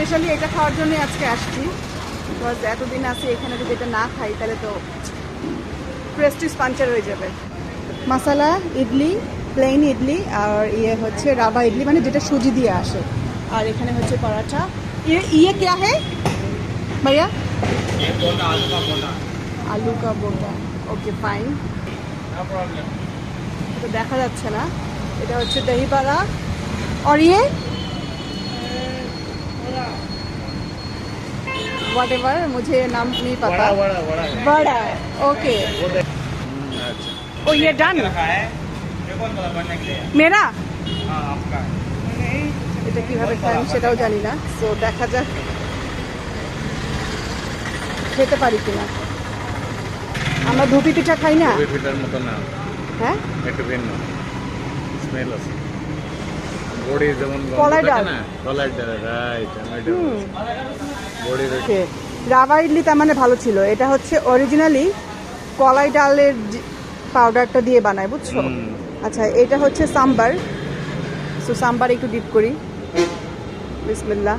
Specially এটা খাওয়ার জন্যই আজকে আসছি। বিকজ এতদিন আসি এখানে যদি এটা না খাই, তাহলে তো প্রেস্টিজ পাঞ্চার হয়ে যাবে। মশালা ইডলি প্লেন ইডলি আর ইয়ে হচ্ছে রাবা ইডলি মানে যেটা সুজি দিয়ে আসে। আর এখানে হচ্ছে পরাঠা। ইয়ে ইয়ে কে হে ভাইয়া? আলু কা বোটা। ওকে ফাইন দেখা যাচ্ছে না। এটা হচ্ছে দহিপাড়া আর ইয়ে? वट एवर मुझे नाम नहीं पता बड़ा बड़ा बड़ा है बड़ा ओके वो देख अच्छा ओ ये डन रखा है ये कौन बोला बनने के लिए मेरा हाँ आपका এটা কিভাবে খাই আমি সেটাও জানি না তো দেখা যাক খেতে পারি কিনা আমরা ধুপি পিঠা খাই না কবি পিঠার মতো না হ্যাঁ একটু ভিন্ন স্মেল আছে বড়ি যেমন গন্ধ কলাই থাকে ডাল। না কলাই ডাল রাইট রাবা ইডলি তার মানে ভালো ছিল। এটা হচ্ছে অরিজিনালি কলাই ডালের পাউডারটা দিয়ে বানায় বুঝছ? আচ্ছা এটা হচ্ছে সাম্বার। সো সাম্বার একটু ডিপ করি। বিসমিল্লাহ।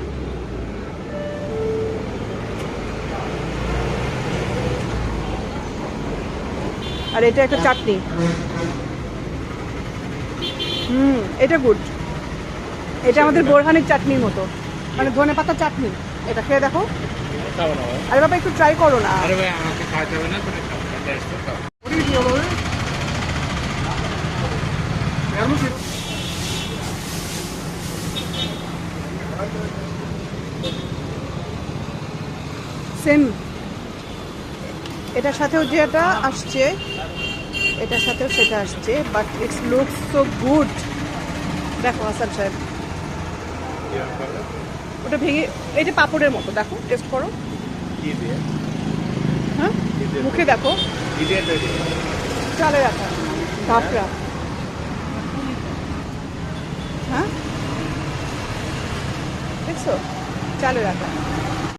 আর এটা একটা চাটনি। হুম এটা গুড এটা আমাদের বোরহানের চাটনির মতো। মানে ধনে পাতা চাটনি। এটা খেয়ে দেখো। আরে বাবা একটু ট্রাই করো না। আরে ভাই আমাকে খাওয়াতে হবে না তুমি সেম এটার সাথেও যেটা আসছে এটার সাথেও সেটা আসছে but it's look so good দেখো হাসান সাহেব। ওটা ভেঙে এটা পাপড়ের মতো দেখো টেস্ট করো। হ্যাঁ? মুখে দেখো। চালে রাখা। হ্যাঁ? দেখছ? চালে রাখা।